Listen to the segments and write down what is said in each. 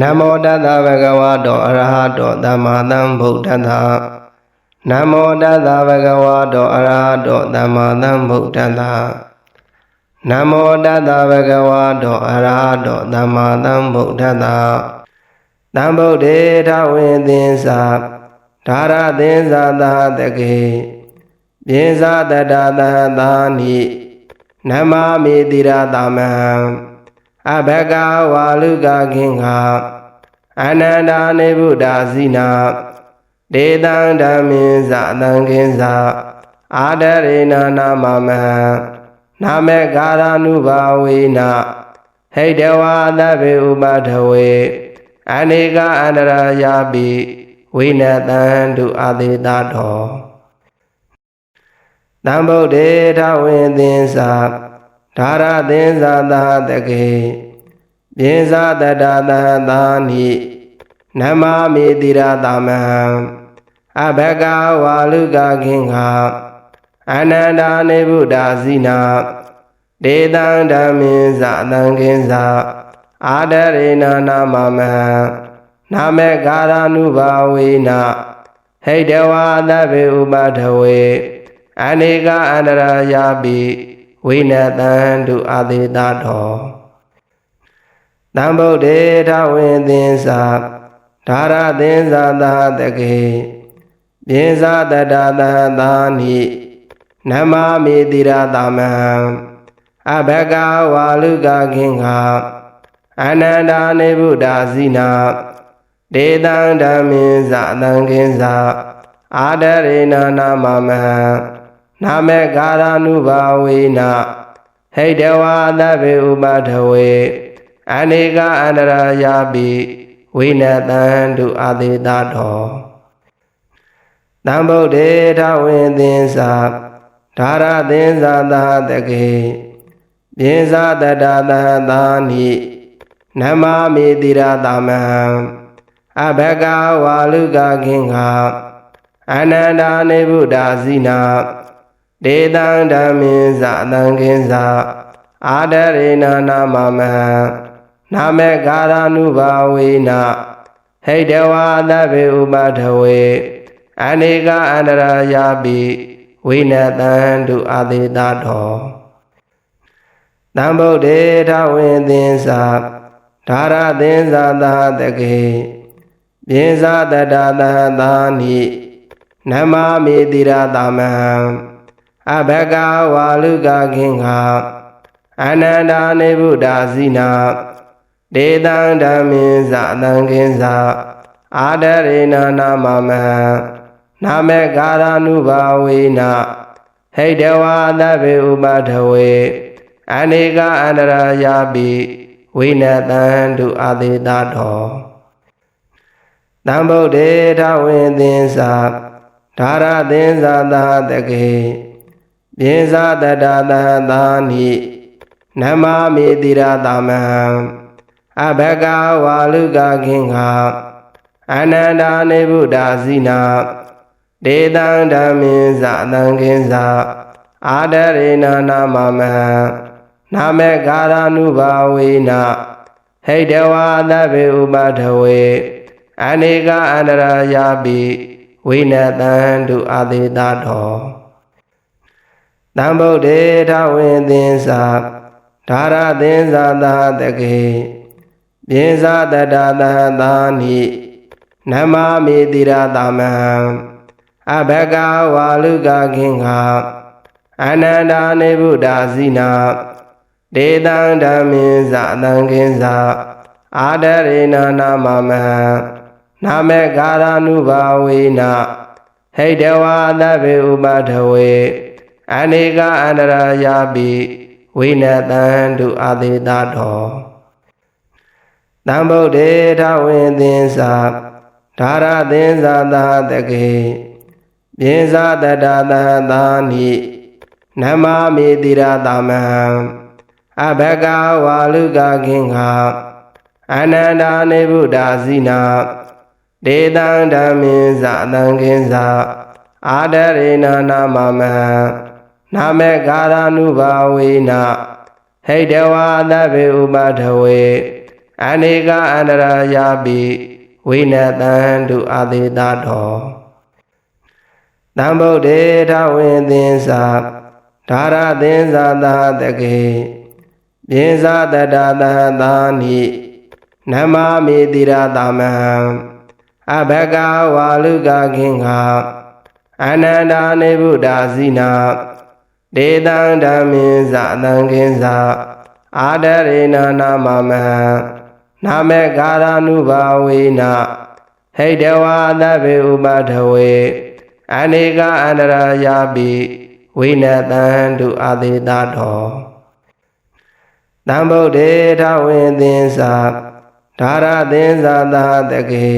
နမောတတဗဂဝတောအရဟတောသမ္မာသမ္ဗုဒ္ဓတ္ထနမောတတဗဂဝတောအရဟတောသမ္မာသမ္ဗုဒ္ဓတ္ထနမောတတဗဂဝတောအရဟတောသမ္မာသမ္ဗုဒ္ဓတ္ထသံဗုဒ္ဓေထဝိသင်္သာဓာရသင်္သာသာတကေပြေဇာတတသသာနိနမမေတိရသမံ အဘဂဝါလူကခင်္ဃအနန္တာနေဗုဒ္ဓဇိနာဒေတံဓမ္မင်းဇအတံခင်္ဇအာဒရေနာနာမမဟံနာမေကာရ ानु ဘာဝေနဟိတဝါသဗ္ဗေဥပထဝေအနေကအန္တရာယာပိဝိနတံတုအာသေတတော်တံဗုဒ္ဓေထဝိသင်္သာ ဓာရသင်္သာသာတကေပြေဇာတတသသာနိနမမေတိရသမံအဘဂဝါလူကခင်္ဃအနန္တာနေဗုဒ္ဓဇိနာဒေတံဓမ္မင်းဇအတံခင်္ဇအာဒရေနာနာမမဟံနာမေကာရ ानु ဘာဝေနဟိတဝါသဗ္ဗေဥပထဝေအနေကအန္တရာယာပိ ဝိနတံတုအာသေတတော်တံဗုဒ္ဓေထဝိသင်္သာဓာရသင်္သာသာတကေပြေဇာတတသသာနိနမမေတိရသမံအဘဂဝါလူကခင်္ဃအနန္တာနေဗုဒ္ဓဇိနာဒေတံဓမ္မင်းဇအတံခင်္ဇအာဒရေနာနာမမဟံ နာမေကာရ ानु ဘာဝေနဟိတဝါသဗ္ဗေဥပထဝေအနေကအန္တရာယာပိဝိနတံတုအာသေတတော်တံဗုဒ္ဓေထဝိသင်္သာဓာရသင်္သာသာတကေပြေဇာတတသသာနိနမမေတိရသမံအဘဂဝါလူကခင်္ဃအနန္တာနေဗုဒ္ဓဇိနာ ဒေတံဓမ္မင်းဇအတံခင်္ဇအာဒရေနာနာမမဟံနာမေကာရ ानु ဘာဝေနဟိတဝါသဗ္ဗေဥပထဝေအနေကအန္တရာယာပိဝိနတံတုအာသေတတော်တံဗုဒ္ဓေထဝိသင်္သာဓာရသင်္သာသာတကေပြေဇာတတသသာနိနမမေတိရသမံ အဘဂဝါလူကခင်္ဃအနန္တာနေဗုဒ္ဓဇိနာဒေတံဓမ္မင်းဇအတံခင်္ဇအာဒရေနာနာမမဟံနာမေကာရ ानु ဘာဝေနဟိတဝါသဗ္ဗေဥပထဝေအနေကအန္တရာယာပိဝိနတံတုအာသေတတော်တံဗုဒ္ဓေထဝိသင်္သာဓာရသင်္သာသာတကေ ပြေဇာတတသသာနိနမမေတိရသမံအဘဂဝါလူကခင်္ဃအနန္တာနေဗုဒ္ဓဇိနာဒေတံဓမ္မင်းဇအတံခင်္ဇအာဒရေနာနာမမဟံနာမေကာရ ानु ဘာဝေနဟိတဝါသဗ္ဗေဥပထဝေအနေကအန္တရာယာပိဝိနတံတုအာသေတတော် တံဗုဒ္ဓေထဝိသင်္သာဓာရသင်္သာသာတကေပြေဇာတတသသာနိနမမေတိရသမံအဘဂဝါလူကခင်္ဃအနန္တာနေဗုဒ္ဓဇိနာဒေတံဓမ္မင်းဇအတံခင်္ဇအာဒရေနာနာမမဟံနာမေကာရ ानु ဘာဝေနဟိတဝါသဗ္ဗေဥပထဝေ အနေကအန္တရာယာပိဝိနတံတုအာသေတတော်တံဗုဒ္ဓေထဝိသင်္သာဓာရသင်္သာသာတကေပြေဇာတတသသာနိနမမေတိရသမံအဘဂဝါလူကခင်္ဃအနန္တာနေဗုဒ္ဓဇိနာဒေတံဓမ္မင်းဇအတံခင်္ဇအာဒရေနာနာမမဟံ နာမေကာရ ानु ဘာဝေနဟိတဝါသဗ္ဗေဥပထဝေအနေကအန္တရာယာပိဝိနတံတုအာသေတတော်တံဗုဒ္ဓေထဝင်းသင်္သာဓာရသင်္သာသာတကေပြေဇာတတသသာနိနမမေတိရသမံအဘဂဝါလူကခင်္ဃအနန္တာနေဗုဒ္ဓဇိနာ ဒေတံဓမ္မင်းဇာတံခင်္ဇာအာဒရေနာနာမမံနာမေကာရ ानु ဘာဝေနဟိတဝါသဗ္ဗေဥပထဝေအနေကအန္တရာယာပိဝိနတံတုအာသေတတော်တံဗုဒ္ဓေထဝင်းသင်္သာဓာရသင်္သာသာတကေ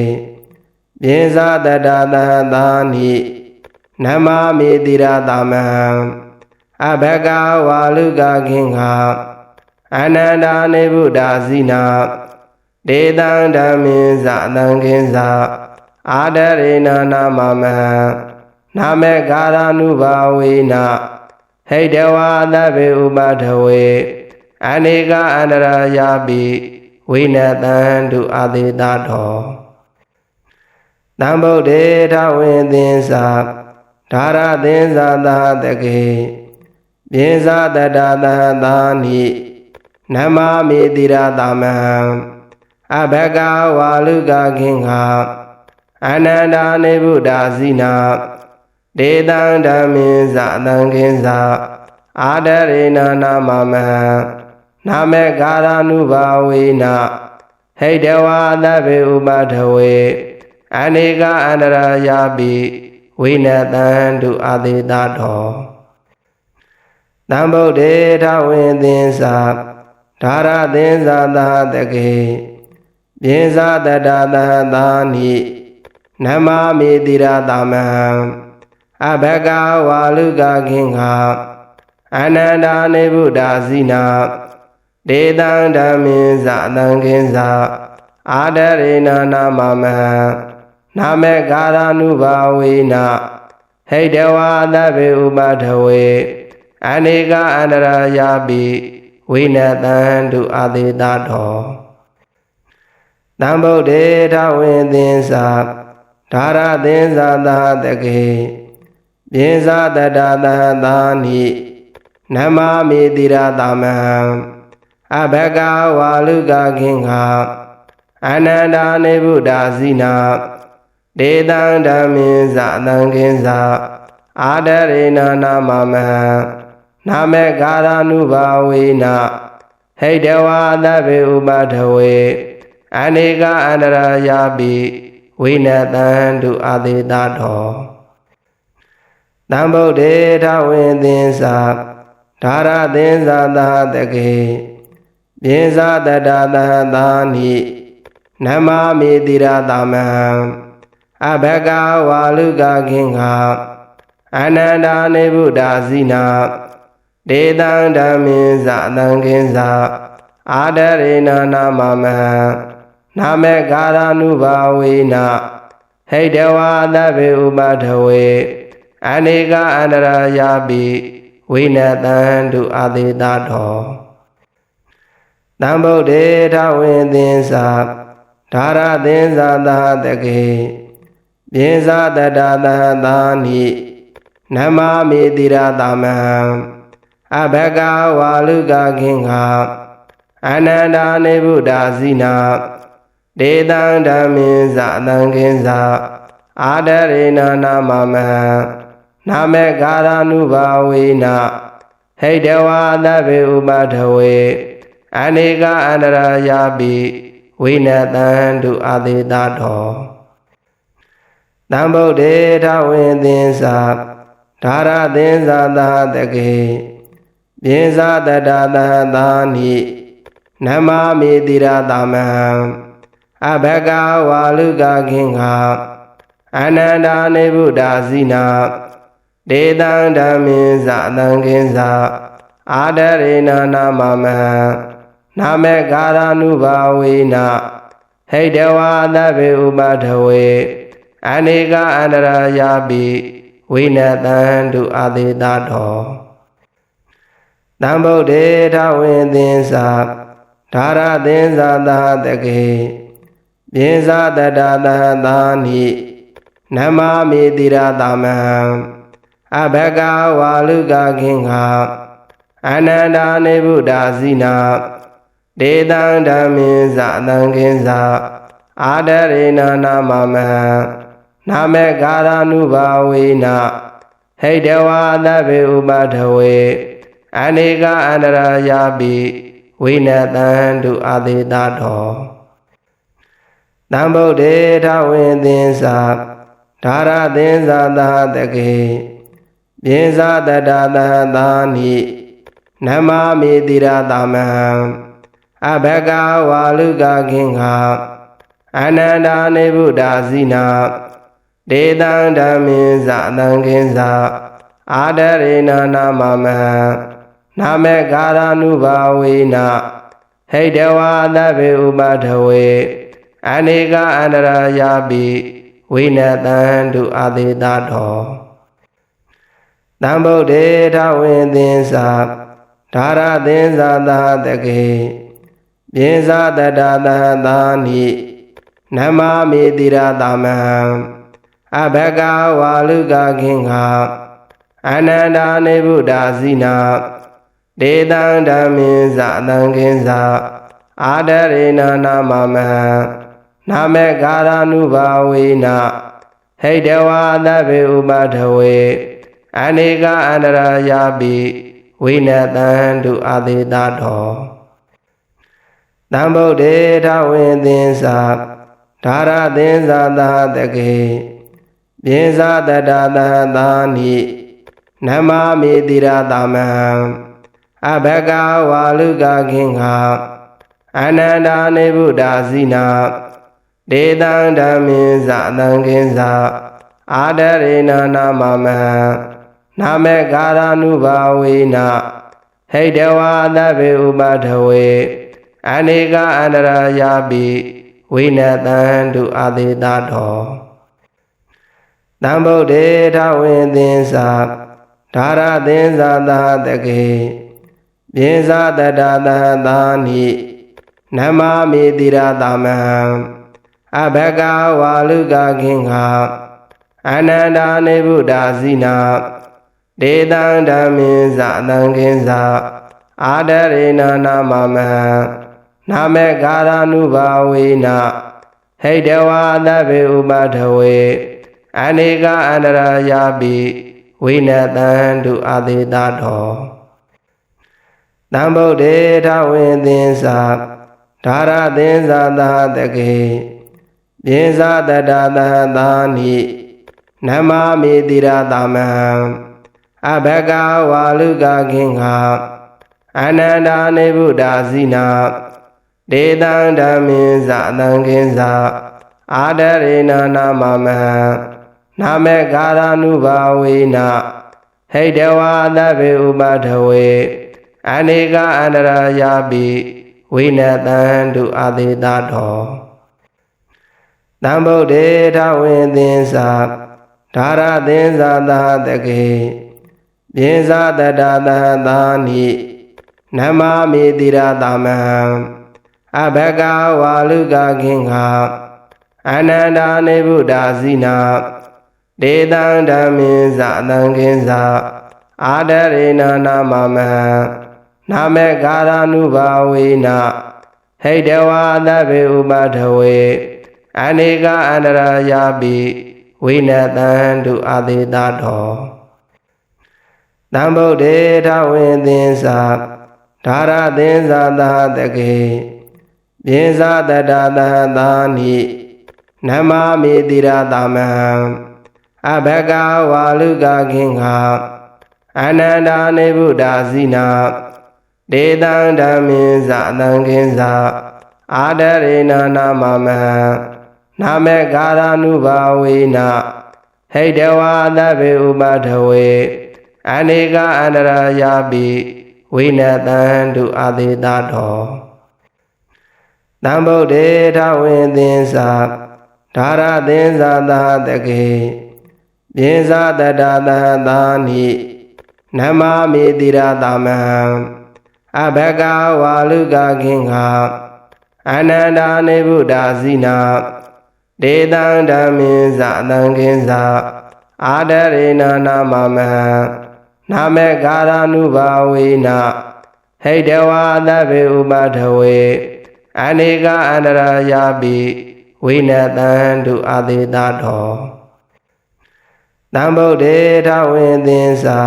ပြေဇာတတသသာနိနမမေတိရသမံ အဘဂဝါလူကခင်္ဃအနန္တာနေဗုဒ္ဓဇိနာဒေတံဓမ္မင်းဇာတံခင်္ဇာအာဒရေနာနာမမံနာမေကာရ ानु ဘာဝေနဟိတဝါသဗ္ဗေဥပထဝေအနေကအန္တရာယာပိဝိနတံတုအာသေတတော်တံဗုဒ္ဓေထဝင်းသင်္သာဓာရသင်္သာသာတကေ ပြေဇာတတသသာနိနမမေတိရသမံအဘဂဝါလူကခင်္ဃအနန္တာနေဗုဒ္ဓဇိနာဒေတံဓမ္မင်းဇာတံခင်္ဇာအာဒရေနာနာမမံနာမေကာရ ानु ဘာဝေနဟိတဝါသဗ္ဗေဥပထဝေအနေကအန္တရာယာပိဝိနတံတုအာသေတတော် တံဗုဒ္ဓေထဝင်းသင်္သာဓာရသင်္သာသာတကေပြေဇာတတသသာနိနမမေတိရသမံအဘဂဝါလူကခင်္ဃအနန္တာနေဗုဒ္ဓဇိနာဒေတံဓမ္မင်းဇာတံခင်္ဇာအာဒရေနာနာမမံနာမေကာရ ानु ဘာဝေနဟိတဝါသဗ္ဗေဥပထဝေ အနေကအန္တရာယာပိဝိနတံတုအာသေတတော်တံဗုဒ္ဓေထဝင်းသင်္သာဓာရသင်္သာသာတကေပြေဇာတတသသာနိနမမေတိရသမံအဘဂဝါလူကခင်္ဃအနန္တာနေဗုဒ္ဓဇိနာဒေတံဓမ္မင်းဇာတံခင်္ဇာအာဒရေနာနာမမံ နာမေကာရ ानु ဘာဝေနဟိတဝါသဗ္ဗေဥပထဝေအနေကအန္တရာယာပိဝိနတံတုအာသေတတော်တံဗုဒ္ဓေထဝင်းသင်္သာဓာရသင်္သာသာတကေပြေဇာတတသသာနိနမမေတိရသမံအဘဂဝါလူကခင်္ဃအနန္တာနေဗုဒ္ဓဇိနာ ဒေတံဓမ္မင်းဇာတံခင်္ဇာအာဒရေနာနာမမံနာမေကာရ ानु ဘာဝေနဟိတဝါသဗ္ဗေဥပထဝေအနေကအန္တရာယာပိဝိနတံတုအာသေတတော်တံဗုဒ္ဓေထဝင်းသင်္သာဓာရသင်္သာသာတကေပြေဇာတတသသာနိနမမေတိရသမံ အဘဂဝါလူကခင်္ဃအနန္တာနေဗုဒ္ဓဇိနာဒေတံဓမ္မင်းဇာတံခင်္ဇာအာဒရေနာနာမမံနာမေကာရ ानु ဘာဝေနဟိတဝါသဗ္ဗေဥပထဝေအနေကအန္တရာယာပိဝိနတံတုအာသေတတော်တံဗုဒ္ဓေထဝင်းသင်္သာဓာရသင်္သာသာတကေ ပြေဇာတတသသာနိနမမေတိရသမံအဘဂဝါလူကခင်္ဃအနန္တာနေဗုဒ္ဓဇိနာဒေတံဓမ္မင်းဇာတံခင်္ဇာအာဒရေနာနာမမံနာမေကာရ ानु ဘာဝေနဟိတဝါသဗ္ဗေဥပထဝေအနေကအန္တရာယာပိဝိနတံတုအာသေတတော် တံဗုဒ္ဓေထဝင်းသင်္သာဓဒါရသင်္ဇာသာတကေပြေဇာတတသာသာနိနမမေတိရသမံအဘဂဝါလူကခင်္ဃအနန္တာနေဗုဒ္ဓဇိနာဒေတံဓမ္မေဇအတံခင်္ဇအာဒရေနာနာမမံနာမေကာရ ानु ဘာဝေနဟိတဝါသဗ္ဗေဥပထဝေ အနေကအန္တရာယာပိဝိနတံတုအာတိတတော်တံဗုဒ္ဓေထဝိသင်္သာဓာရသင်္သာသာတကေပြေဇာတတသာသာနိနမမေတိရသမံအဘဂဝါလူကခင်္ဃအနန္တာနေဗုဒ္ဓဇိနာဒေတံဓမ္မေဇအတံခင်္ဇအာဒရေနာနာမမံ နာမေကာရ ानु ဘာဝေနဟိတဝါသဗ္ဗေဥပထဝေအနေကအန္တရာယာပိဝိနတံတုအာတိတတော်တံဗုဒ္ဓေထဝိသင်္သာဓာရသင်္သာသာတကေပြေဇာတတသာသာနိနမမေတိရသမံအဘဂဝါလူကခင်္ဃအနန္တာနေဗုဒ္ဓဇိနာ ဒေတံဓမ္မေဇအတံခင်္ဇအာဒရေနာနာမမံနာမေကာရ ानु ဘာဝေနဟိတဝါသဗ္ဗေဥပထဝေအနေကအန္တရာယာပိဝိနတံတုအာတိတတော်တံဗုဒ္ဓေထဝိသင်္သာဓာရသင်္သာသာတကေပြေဇာတတသာသာနိနမမေတိရသမံ အဘဂဝါလူကခင်္ဃအနန္တာနေဗုဒ္ဓဇိနာဒေတံဓမ္မေဇအတံခင်္ဇအာဒရေနာနာမမံနာမေကာရ ानु ဘာဝေနဟိတဝါသဗ္ဗေဥပထဝေအနေကအန္တရာယာပိဝိနတံတုအာတိတတော်တံဗုဒ္ဓေထဝိသင်္သာဓာရသင်္သာသာတကေ ပြေဇာတတသာသာနိနမမေတိရသမံအဘဂဝါလူကခင်္ဃအနန္တာနေဗုဒ္ဓဇိနာဒေတံဓမ္မေဇအတံခင်္ဇအာဒရေနာနာမမံနာမေကာရ ानु ဘာဝေနဟိတဝါသဗ္ဗေဥပထဝေအနေကအန္တရာယာပိဝိနတံတုအာတိတတော် တံဗုဒ္ဓေထဝိသင်္သာဓာရသင်္သာသာတကေပြေဇာတတသာသာနိနမမေတိရသမံအဘဂဝါလူကခင်္ဃအနန္တာနေဗုဒ္ဓဇိနာဒေတံဓမ္မေဇအတံခင်္ဇအာဒရေနာနာမမံနာမေကာရ ानु ဘာဝေနဟိတဝါသဗ္ဗေဥပထဝေ အနေကအန္တရာယာပိဝိနတံတုအာတိတတော်တံဗုဒ္ဓေထဝိသင်္သာဓာရသင်္သာသာတကေပြေဇာတတသာသာနိနမမေတိရသမံအဘဂဝါလူကခင်္ဃအနန္တာနေဗုဒ္ဓဇိနာဒေတံဓမ္မေဇအတံခင်္ဇအာဒရေနာနာမမံ နာမေကာရ ानु ဘာဝေနဟိတဝါသဗ္ဗေဥပထဝေအနေကအန္တရာယာပိဝိနတံတုအာတိတတော်တံဗုဒ္ဓေထဝိသင်္သာဓာရသင်္သာသာတကေပြေဇာတတသာသာနိနမမေတိရသမံအဘဂဝါလူကခင်္ဃအနန္တာနေဗုဒ္ဓဇိနာ ဒေတံဓမ္မေဇအတံခင်္ဇအာဒရေနာနာမမံနာမေကာရ ानु ဘာဝေနဟိတဝါသဗ္ဗေဥပထဝေအနေကအန္တရာယာပိဝိနတံတုအာတိတတော်တံဗုဒ္ဓေထဝိသင်္သာဓာရသင်္သာသာတကေပြေဇာတတသာသာနိနမမေတိရသမံ အဘဂဝါလူကခင်္ဃအနန္တာနေဗုဒ္ဓဇိနာဒေတံဓမ္မိဇအတံခင်္ဇအာဒရေနနာမမဟံနာမေကာရ ानु ဘာဝေနဟိတဝါသဗ္ဗေဥပထဝေအနိကအန္တရာယာပိဝိနတံတုအာသေတတော်တံဗုဒ္ဓေထဝေသင်္သာ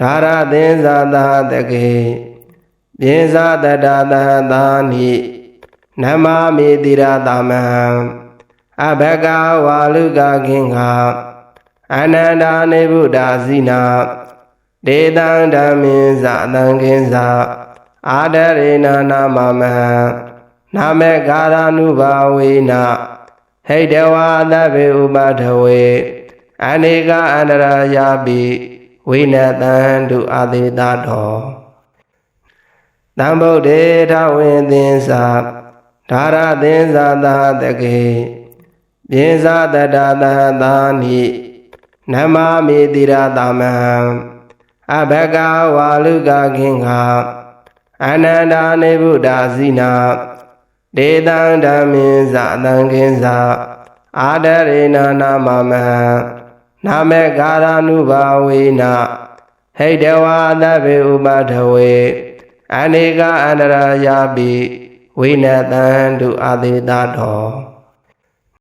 ဓာရသင်္သာသာတကေ ပြေဇာတတသသာနိနမမေတိရသမံအဘဂဝါလူကခင်္ဃအနန္တာနေဗုဒ္ဓဇိနာဒေတံဓမ္မိဇအတံခင်္ဇအာဒရေနနာမမဟံနာမေကာရ ानु ဘာဝေနဟိတဝါသဗ္ဗေဥပထဝေအနိကအန္တရာယာပိဝိနတံတုအာသေတတော် တံဗုဒ္ဓေထဝေသင်္သာဓာရသင်္သာသာတကေပြေဇာတတသသာနိနမမေတိရသမံအဘဂဝါလူကခင်္ဃအနန္တာနေဗုဒ္ဓဇိနာဒေတံဓမ္မိဇအတံခင်္ဇအာဒရေနနာမမဟံနာမေကာရ ानु ဘာဝေနဟိတဝါသဗ္ဗေဥပထဝေ အနိကအန္တရာယာပိဝိနတံတုအာသေတတော်